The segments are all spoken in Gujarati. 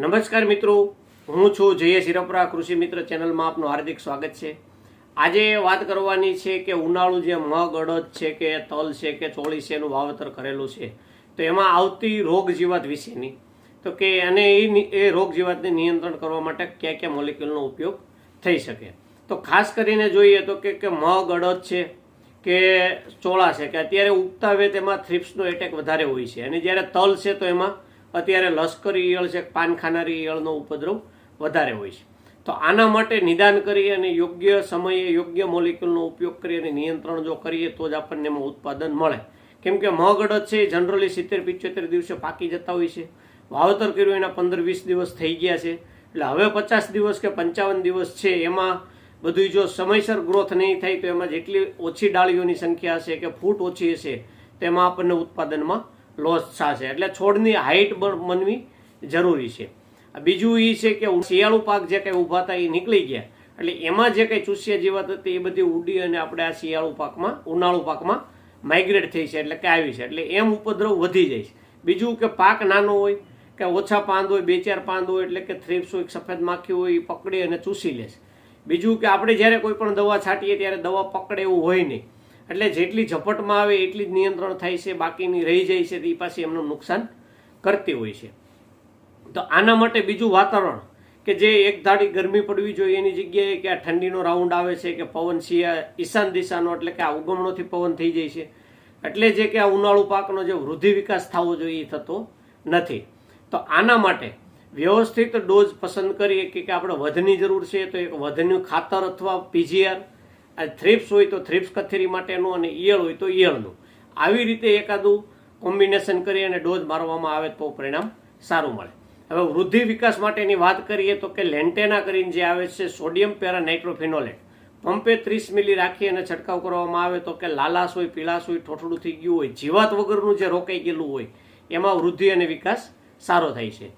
નમસ્કાર મિત્રો, હું છું જય શિરપરા કૃષિ મિત્ર ચેનલમાં આપનું હાર્દિક સ્વાગત છે. આજે વાત કરવાની છે કે ઉનાળુ જે મગ, અડદ છે કે તલ છે કે ચોળી છે એનું વાવેતર કરેલું છે, તો એમાં આવતી રોગ જીવાત વિશેની, તો કે અને એ એ રોગ જીવાતને નિયંત્રણ કરવા માટે કયા કયા મોલિક્યુલનો ઉપયોગ થઈ શકે. તો ખાસ કરીને જોઈએ તો કે મગ, અડદ છે કે ચોળા છે, કે અત્યારે ઉગતા હવે તેમાં થ્રિપ્સનો એટેક વધારે હોય છે, અને જ્યારે તલ છે તો એમાં અત્યારે લશ્કરી ઈયળ છે પાન ખાનારી ઈયળનો ઉપદ્રવ વધારે હોય છે. તો આના માટે નિદાન કરી અને યોગ્ય સમયે યોગ્ય મોલિક્યુલનો ઉપયોગ કરી અને નિયંત્રણ જો કરીએ તો જ આપણને એમાં ઉત્પાદન મળે. કેમ કે મગ અડદ છે, જનરલી સિત્તેર પિચોતેર દિવસે પાકી જતા હોય છે. વાવતર કર્યું એના પંદર, વીસ દિવસ થઈ ગયા છે. એટલે હવે પચાસ દિવસ કે પંચાવન દિવસ છે, એમાં બધું જો સમયસર ગ્રોથ નહીં થાય તો એમાં જેટલી ઓછી ડાળીઓની સંખ્યા હશે કે ફૂટ ઓછી હશે, તેમાં આપણને ઉત્પાદનમાં લોસ થશે. એટલે છોડની હાઇટ બનવી જરૂરી છે. બીજું એ છે કે શિયાળુ પાક જે કંઈ ઊભા હતા એ નીકળી ગયા. એટલે એમાં જે કંઈ ચૂસ્યા જીવાત હતી એ બધી ઉડી અને આપણે આ શિયાળુ પાકમાં, ઉનાળુ પાકમાં માઇગ્રેટ થઈ છે, એટલે કે આવી છે. એટલે એમ ઉપદ્રવ વધી જાય છે. બીજું કે પાક નાનો હોય, કે ઓછા પાંદ હોય, બે ચાર પાંદ હોય, એટલે કે થ્રીપ્સ હોય, સફેદ માખી હોય એ પકડી અને ચૂસી લે બીજું કે આપણે જ્યારે કોઈ પણ દવા છાંટીએ ત્યારે દવા પકડે એવું હોય નહીં. એટલે જેટલી ઝપટમાં આવે એટલી જ નિયંત્રણ થાય છે, બાકીની રહી જાય છે એ પાછી એમનું નુકસાન કરતી હોય છે. તો આના માટે બીજું વાતાવરણ, કે જે એક ધાડી ગરમી પડવી જોઈએ એની જગ્યાએ, કે આ ઠંડીનો રાઉન્ડ આવે છે, કે પવન શિયા ઈશાન દિશાનો, એટલે કે આ ઉગમણોથી પવન થઈ જાય છે. એટલે જે કે આ ઉનાળુ પાકનો જે વૃદ્ધિ વિકાસ થવો જોઈએ એ થતો નથી. તો આના માટે વ્યવસ્થિત ડોઝ પસંદ કરીએ કે આપણે વધની જરૂર છે, તો એક વધન્યું ખાતર અથવા પીજીઆર આ થ્રિપ્સ હોય તો થ્રિપ્સ કથેરી માટેનું અને ઈયળ હોય તો ઈયળનું. આવી રીતે એકાદું કોમ્બિનેશન કરી અને ડોઝ મારવામાં આવે તો પરિણામ સારું મળે. હવે વૃદ્ધિ વિકાસ માટેની વાત કરીએ તો કે લેન્ટેના કરીને જે આવે છે સોડિયમ પેરા નાઇટ્રોફિનોલેટ પંપે ત્રીસ મિલી રાખી અને છંટકાવ કરવામાં આવે તો કે લાલાશ હોય, પીળાશ હોય ઠોઠડું થઈ ગયું હોય, જીવાત વગરનું જે રોકાઈ ગયેલું હોય, એમાં વૃદ્ધિ અને વિકાસ સારો થાય છે.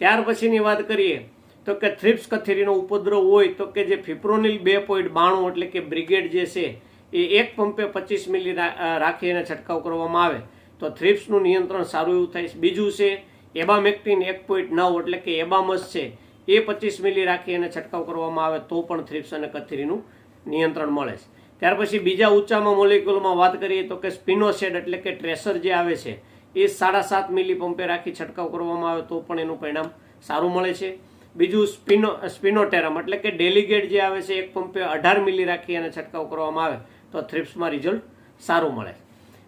ત્યાર પછીની વાત કરીએ તો કે થ્રિપ્સ કથેરીનો ઉપદ્રવ હોય તો કે જે ફિપ્રોનિલ બે પોઈન્ટ બાણું એટલે કે બ્રિગેડ જે છે, એ એક પંપે પચીસ મિલી રાખી અને છંટકાવ કરવામાં આવે. તો થ્રિપ્સનું નિયંત્રણ સારું એવું થાય. બીજું છે, એબામેક્ટિન એક પોઈન્ટ નવ એટલે કે એબામસ છે, એ પચીસ મિલી રાખી અને છંટકાવ કરવામાં આવે તો પણ થ્રિપ્સ અને કથેરીનું નિયંત્રણ મળે છે. ત્યાર પછી બીજા ઊંચામાં મોલિક્યુલમાં વાત કરીએ તો કે સ્પિનોસેડ એટલે કે ટ્રેસર જે આવે છે, એ સાડા સાત મિલી પંપે રાખી છંટકાવ કરવામાં આવે તો પણ એનું પરિણામ સારું મળે છે. બીજું સ્પિનો, સ્પિનોટેરમ, એટલે કે ડેલિગેટ જે આવે છે, એક પંપે અઢાર મિલી રાખી અને છંટકાવ કરવામાં આવે, તો થ્રિપ્સમાં રિઝલ્ટ સારું મળે.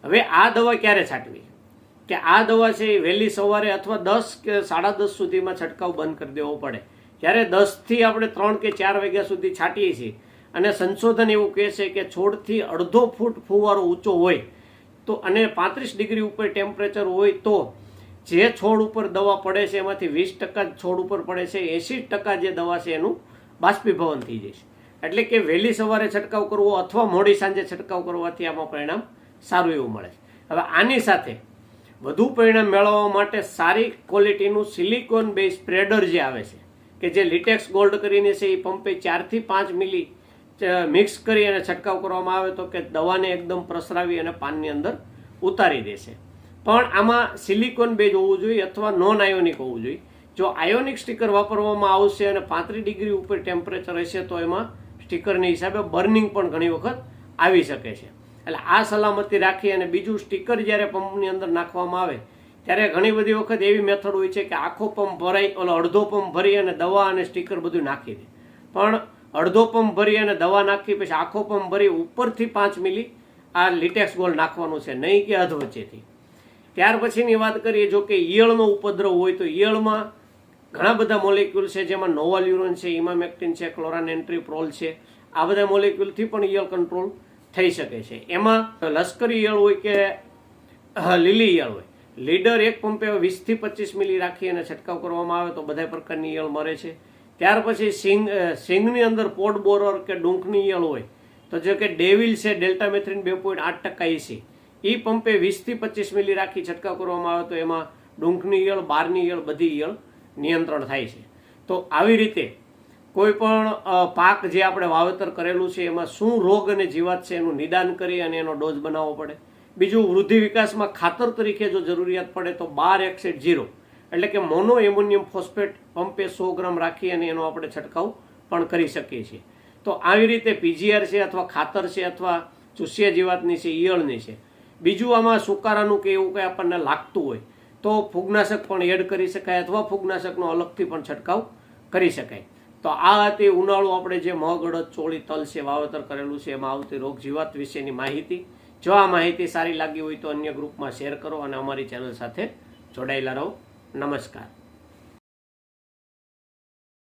હવે આ દવા ક્યારે છાંટવી? કે આ દવા છે એ વહેલી સવારે અથવા દસ કે સાડા દસ સુધીમાં છંટકાવ બંધ કરી દેવો પડે. જ્યારે દસથી આપણે ત્રણ કે ચાર વાગ્યા સુધી છાંટીએ છીએ અને સંશોધન એવું કહે છે કે છોડથી અડધો ફૂટ ફુવારો ઊંચો હોય, તો અને પાંત્રીસ ડિગ્રી ઉપર ટેમ્પરેચર હોય તો જે છોડ ઉપર દવા પડે છે, એમાંથી વીસ ટકા છોડ ઉપર પડે છે એંસી ટકા જે દવા છે એનું બાષ્પીભવન થઈ છે. એટલે કે વહેલી સવારે છંટકાવ કરવો અથવા મોડી સાંજે છંટકાવ કરવાથી આમાં પરિણામ સારું એવું મળે છે. હવે આની સાથે વધુ પરિણામ મેળવવા માટે સારી ક્વોલિટીનું સિલિકોન બેઝ સ્પ્રેડર જે આવે છે, કે જે લિટેક્સ ગોલ્ડ કરીને છે, એ પંપે ચારથી પાંચ મિલી મિક્સ કરી અને છંટકાવ કરવામાં આવે તો કે દવાને એકદમ પ્રસરાવી અને પાનની અંદર ઉતારી દેશે પણ આમાં સિલિકોન બેઝ હોવું જોઈએ અથવા નોન આયોનિક હોવું જોઈએ. જો આયોનિક સ્ટીકર વાપરવામાં આવશે અને પાંત્રીસ ડિગ્રી ઉપર ટેમ્પરેચર હશે તો એમાં સ્ટીકરની હિસાબે બર્નિંગ પણ ઘણી વખત આવી શકે છે. એટલે આ સલામતી રાખી અને બીજું સ્ટીકર જ્યારે પંપની અંદર નાખવામાં આવે, ત્યારે ઘણી બધી વખત એવી મેથડ હોય છે કે આખો પંપ ભરાઈ ઓલો અડધો પંપ ભરી અને દવા અને સ્ટીકર બધું નાખી દે. પણ અડધો પંપ ભરી અને દવા નાખી પછી આખો પંપ ભરી ઉપરથી પાંચ મિલી આ લિટેક્સ ગોલ નાખવાનું છે, નહીં કે અધવચ્ચેથી. ત્યાર પછીની વાત કરીએ, જો કે ઈયળનો ઉપદ્રવ હોય તો ઈયળમાં ઘણા બધા મોલેક્યુલ છે, જેમાં નોવાલ્યુરોન છે ઇમામેક્ટિન છે ક્લોરાનેન્ટ્રીપ્રોલ છે. આ બધા મોલેક્યુલથી પણ ઈયળ કંટ્રોલ થઈ શકે છે. એમાં લશ્કરી ઈયળ હોય કે લીલી ઈયળ હોય. લીડર એક પંપે વીસથી પચીસ મિલી રાખી અને છંટકાવ કરવામાં આવે તો બધા પ્રકારની ઈયળ મરે છે. ત્યાર પછી સિંગ સિંગની અંદર પોટ બોરર કે ડુંકની ઈયળ હોય, તો જો કે ડેવિલ છે ડેલ્ટામેથ્રિન બે પોઈન્ટ આઠ ટકા એસી એ પંપે વીસથી પચીસ મિલી રાખી છંટકાવ કરવામાં આવે તો એમાં ડુંખની ઈયળ, બારની ઈયળ, બધી ઈયળ નિયંત્રણ થાય છે. તો આવી રીતે કોઈ પણ પાક જે આપણે વાવેતર કરેલું છે, એમાં શું રોગ અને જીવાત છે એનું નિદાન કરી અને એનો ડોઝ બનાવવો પડે. બીજું, વૃદ્ધિ વિકાસમાં ખાતર તરીકે જો જરૂરિયાત પડે તો બાર એકસેટ જીરો એટલે કે મોનો એમોનિયમ ફોસ્ફેટ પંપે સો ગ્રામ રાખી અને એનો આપણે છંટકાવ પણ કરી શકીએ છીએ. તો આવી રીતે પીજીઆર છે અથવા ખાતર છે અથવા ચુસિયા જીવાતની છે, ઈયળની છે. બીજું આમાં સુકારાનું કે એવું કંઈ આપણને લાગતું હોય, તો ફૂગનાશક પણ એડ કરી શકાય અથવા ફૂગનાશકનો અલગથી પણ છંટકાવ કરી શકાય. તો આ હતી ઉનાળો આપણે જે મગ ચોળી, તલ છે, વાવેતર કરેલું છે, એમાં આવતી રોગ જીવાત વિશેની માહિતી. જો આ માહિતી સારી લાગી હોય તો અન્ય ગ્રુપમાં શેર કરો અને અમારી ચેનલ સાથે જોડાયેલા રહો. નમસ્કાર.